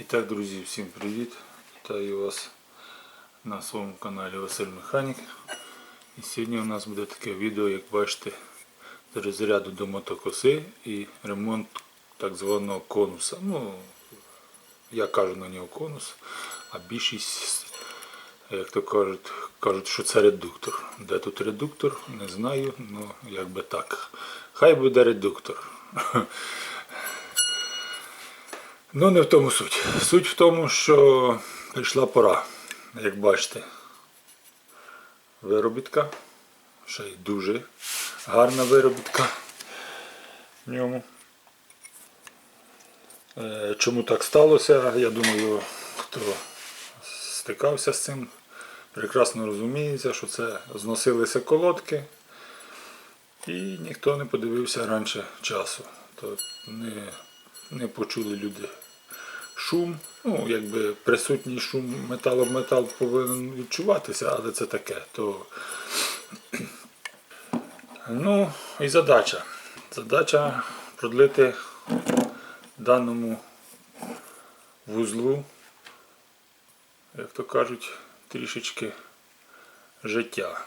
І так, друзі, всім привіт! Вітаю вас на своєму каналі Василь Механік. І сьогодні у нас буде таке відео, як бачите, з розряду до мотокоси і ремонт так званого конуса. Ну, я кажу на нього конус, а більшість, як то кажуть, кажуть, що це редуктор. Де тут редуктор, не знаю, ну як би так. Хай буде редуктор. Ну, не в тому суть. Суть в тому, що прийшла пора, як бачите, виробітка. Ще й дуже гарна виробітка в ньому. Е, Чому так сталося? Я думаю, хто стикався з цим, прекрасно розуміється, що це зносилися колодки і ніхто не подивився раніше часу. То не, не почули люди шум. Ну, якби присутній шум метал об метал повинен відчуватися, але це таке. То... Ну і задача. Задача продлити даному вузлу, як то кажуть, трішечки життя.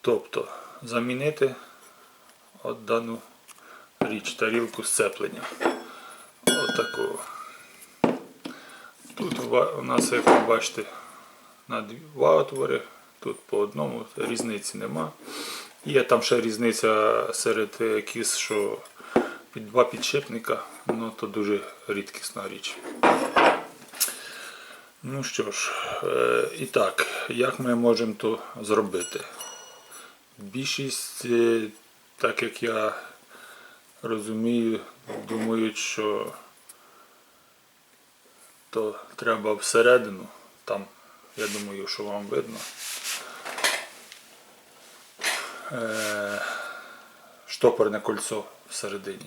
Тобто замінити от дану річ, тарілку сцеплення. Отакого. Тут у нас, як ви бачите, на два отвори, тут по одному різниці нема. Є там ще різниця серед е, кіз, що під два підшипника, ну то дуже рідкісна річ. Ну що ж, е, і так, як ми можемо то зробити? Більшість, е, так як я розумію, думають, що то треба всередину. Там, я думаю, що вам видно. Е, штопорне кольцо всередині.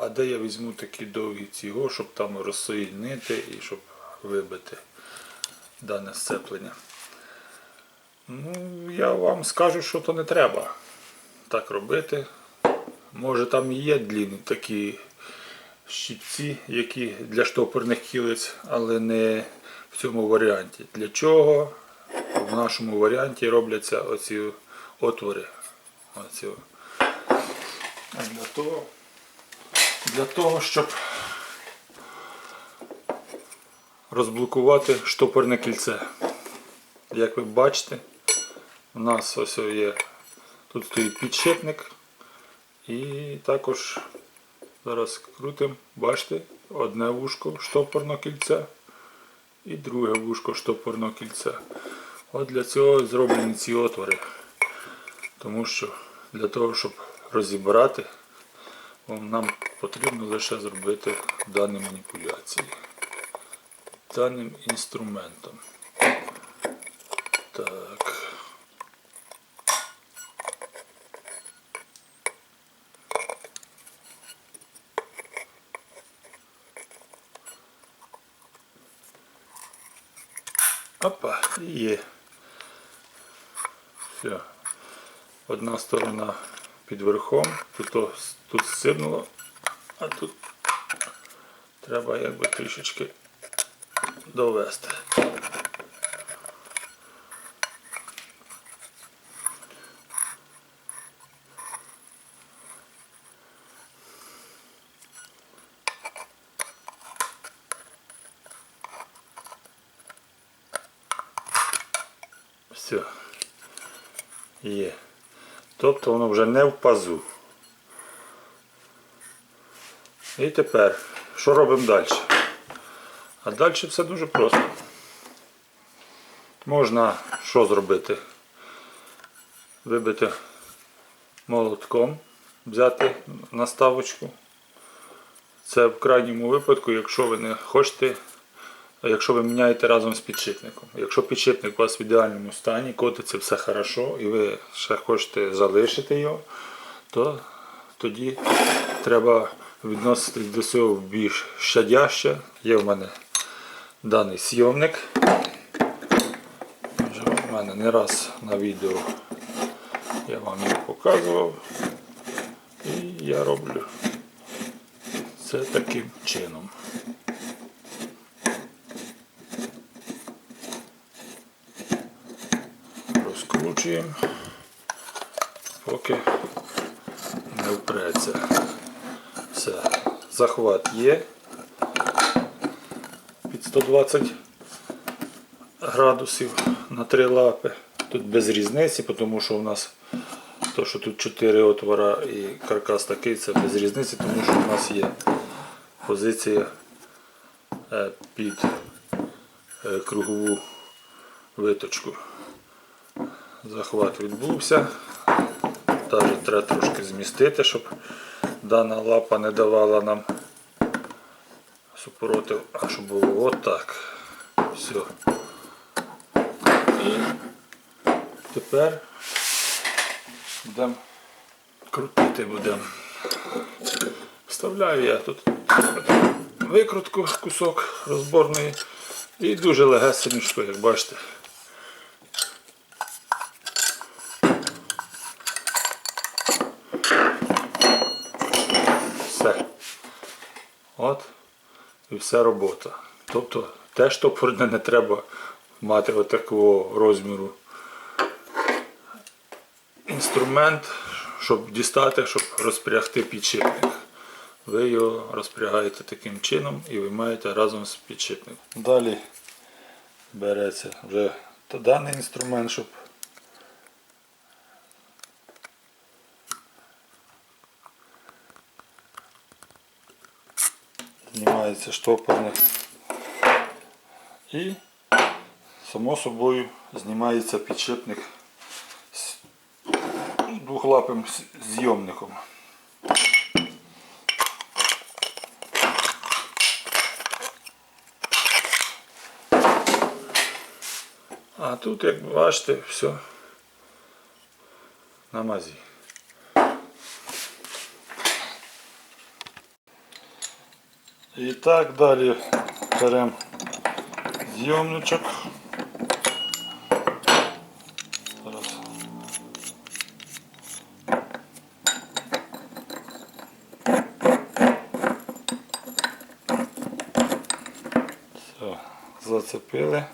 А де я візьму такі довгі цього, щоб там розсоєднити і щоб вибити дане сцеплення? Ну, я вам скажу, що то не треба так робити. Може там і є длінні такі щипці, які для штопорних кілиць, але не в цьому варіанті. Для чого в нашому варіанті робляться оці отвори? Оці. Для того, для того, щоб розблокувати штопорне кільце. Як ви бачите, у нас ось є тут стоїть підшипник і також зараз крутимо, бачите, одне вушко штопорного кільця і друге вушко штопорного кільця. От для цього зроблені ці отвори. Тому що для того, щоб розібрати, нам потрібно лише зробити дані маніпуляції даним інструментом. Так. Опа, і є. Все. Одна сторона під верхом, тут, тут сцибнуло, а тут треба якби трішечки довести. Все. Є. Тобто воно вже не в пазу. І тепер, що робимо далі? А далі все дуже просто. Можна що зробити? Вибити молотком, взяти наставочку. Це в крайньому випадку, якщо ви не хочете, якщо ви міняєте разом з підшипником. Якщо підшипник у вас в ідеальному стані, котиться все хорошо і ви ще хочете залишити його, то тоді треба відноситись до цього більш щадяще. Є в мене даний сйомник. В мене не раз на відео я вам його показував. І я роблю Це таким чином. Розкручуємо, поки не впреться. Все. Захват є під 120 градусів на три лапи. Тут без різниці, тому що у нас то, що тут 4 отвора і каркас такий, це без різниці, тому що у нас є позиція е, під е, кругову виточку. Захват відбувся. Навіть треба трошки змістити, щоб дана лапа не давала нам супротив, а щоб було отак. Все. І тепер будемо крутити будемо. Вставляю я тут викрутку, кусок розборної і дуже легесенько, як бачите. Все. От вся робота. Тобто те штопорне не треба мати отакого розміру інструмент, щоб дістати, щоб розпрягти підшипник. Ви його розпрягаєте таким чином і виймаєте разом з підшипником. Далі береться вже даний інструмент, щоб знімається штопорник і само собою знімається підшипник з двохлапим зйомником. А тут, як бачите, все на мазі. І так далі беремо зйомничок. Все, зацепили.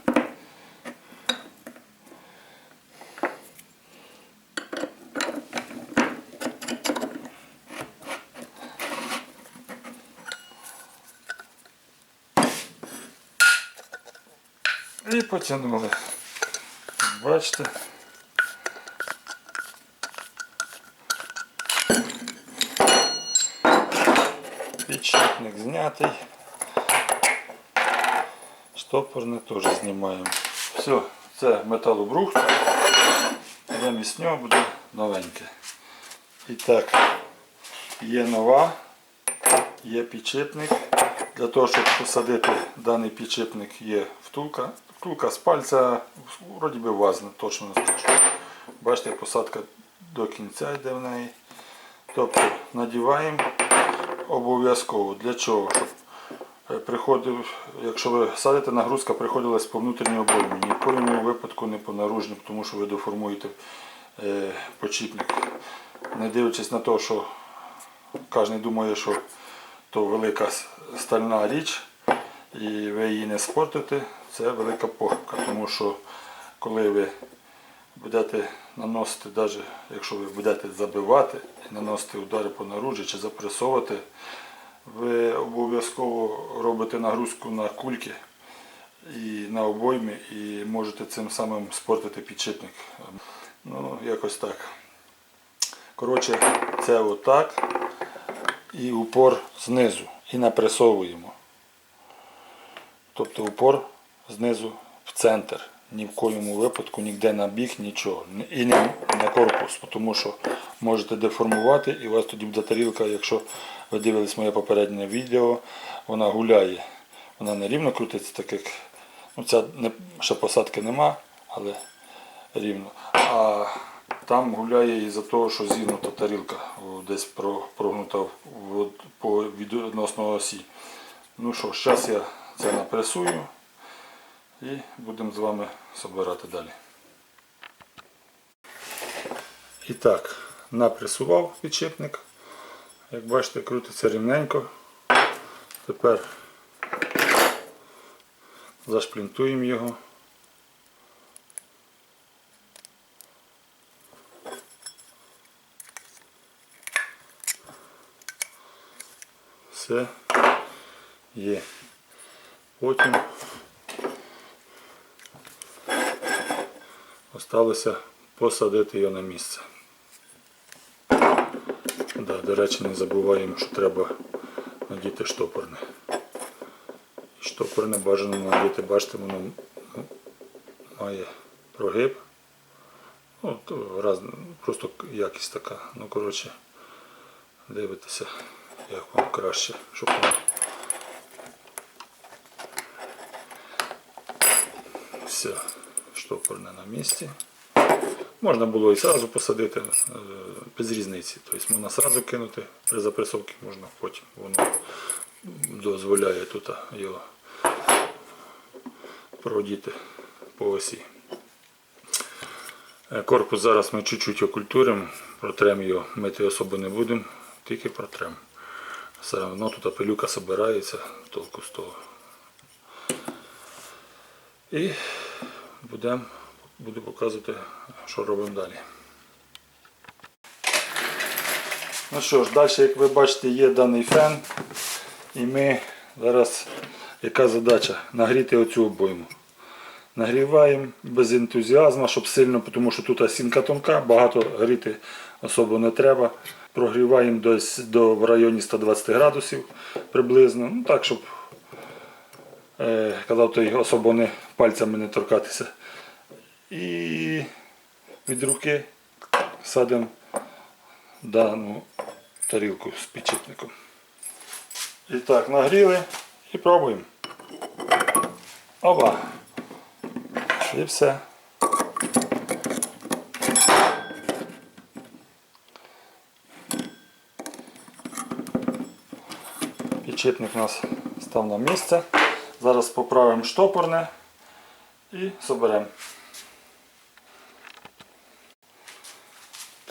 І потягнули. Бачите. Підшипник знятий. Штопорне теж знімаємо. Все, це металобрухт. Замість нього буде новеньке. І так, є нова, є підшипник. Для того, щоб посадити даний підшипник, є втулка. Втулка з пальця, вроді би вазна, точно не скажу. Бачите, посадка до кінця йде в неї. Тобто надіваємо обов'язково. Для чого? Щоб е, приходив, якщо ви садите, нагрузка приходилась по внутрішній обоймі. Ні в коєму випадку не по наружній, тому що ви деформуєте е, почіпник. Не дивлячись на те, що кожен думає, що то велика стальна річ, і ви її не спортите, це велика похибка, тому що коли ви будете наносити, навіть якщо ви будете забивати і наносити удари по наружі чи запресовувати, ви обов'язково робите нагрузку на кульки і на обойми і можете цим самим спортити підшипник. Ну, якось так. Коротше, це отак і упор знизу. І напресовуємо. Тобто упор знизу в центр. Ні в коєму випадку, ніде на бік, нічого. І не на корпус, тому що можете деформувати і у вас тоді буде тарілка, якщо ви дивились моє попереднє відео, вона гуляє. Вона не рівно крутиться, так як ну, ця не, ще посадки нема, але рівно. А там гуляє із-за того, що зігнута тарілка десь прогнута по відносно осі. Ну що, зараз я це напресую і будемо з вами збирати далі. І так, напресував підшипник. Як бачите, крутиться рівненько. Тепер зашплінтуємо його. Все є. Потім осталося посадити його на місце. Да, до речі, не забуваємо, що треба надіти штопорне. Штопорне бажано надіти, бачите, воно має прогиб. Ну, раз, просто якість така. Ну, коротше, дивитеся, як вам краще, щоб воно все штопорне на місці. Можна було і одразу посадити, е, без різниці. Тобто можна одразу кинути при запресовці, можна потім. Воно дозволяє тут його продіти по осі. Е, Корпус зараз ми чуть-чуть окультуримо, протрем його, мити особо не будемо, тільки протрем. Все одно тут пилюка збирається, толку з того. І будемо буду показувати, що робимо далі. Ну що ж, далі, як ви бачите, є даний фен. І ми зараз, яка задача? Нагріти оцю обойму. Нагріваємо без ентузіазму, щоб сильно, тому що тут сінка тонка, багато гріти особо не треба. Прогріваємо десь до в районі 120 градусів приблизно. Ну так, щоб е, казав той особо не пальцями не торкатися. І від руки садимо дану тарілку з підчіпником. І так, нагріли і пробуємо. Оба. І все. Підчіпник у нас став на місце. Зараз поправимо штопорне і соберемо.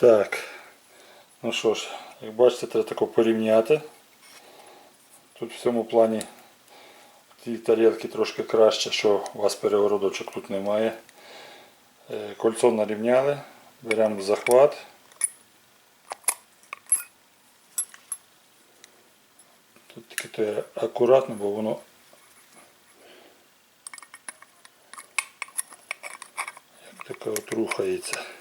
Так, ну що ж, як бачите, треба тако порівняти. Тут в цьому плані ті тарілки трошки краще, що у вас перегородочок тут немає. Е, Кольцо нарівняли, беремо захват. Тут тільки то акуратно, бо воно як таке от рухається.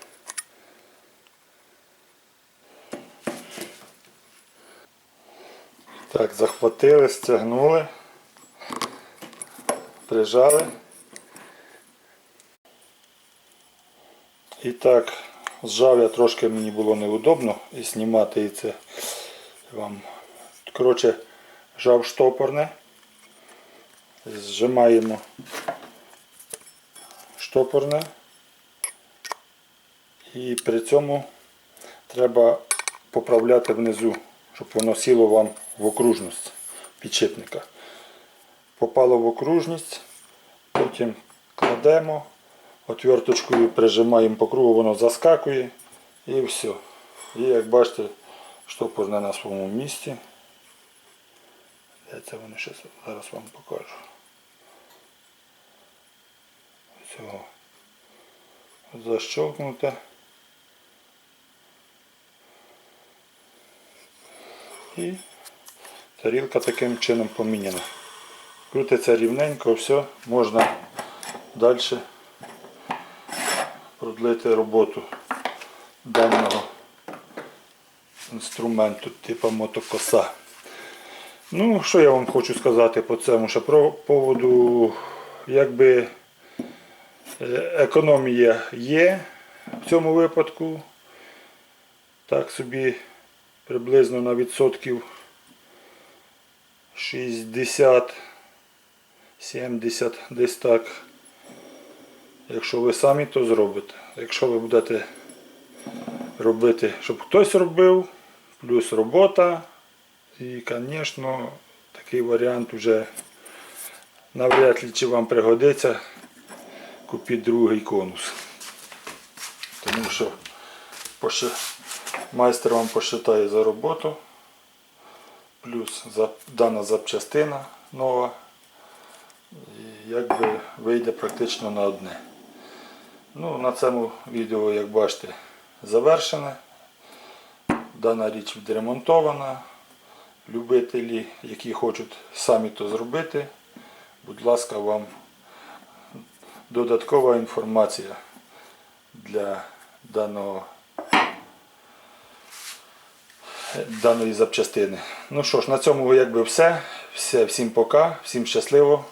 Так, захватили, стягнули, прижали. І так, зжав я трошки мені було неудобно і знімати і це вам. Коротше, жав штопорне. Зжимаємо штопорне. І при цьому треба поправляти внизу, щоб воно сіло вам в окружність підшипника. Попало в окружність, потім кладемо, отверточкою прижимаємо по кругу, воно заскакує і все. І як бачите, штопорне на своєму місці. Де це вони щас, зараз вам покажу. Цього защелкнуте. І тарілка таким чином поміняна. Крутиться рівненько, все, можна далі продлити роботу даного інструменту, типу мотокоса. Ну, що я вам хочу сказати по цьому ще про поводу, якби е, економія є в цьому випадку. Так собі приблизно на відсотків 60, 70, десь так. Якщо ви самі то зробите. Якщо ви будете робити, щоб хтось робив, плюс робота. І, звісно, такий варіант вже навряд ли чи вам пригодиться. Купіть другий конус. Тому що майстер вам посчитає за роботу, плюс дана запчастина нова. І якби вийде практично на одне. Ну, на цьому відео, як бачите, завершене. Дана річ відремонтована. Любителі, які хочуть самі то зробити, будь ласка, вам додаткова інформація для даного, даної запчастини. Ну що ж, на цьому якби все. все. Всім пока, всім щасливо.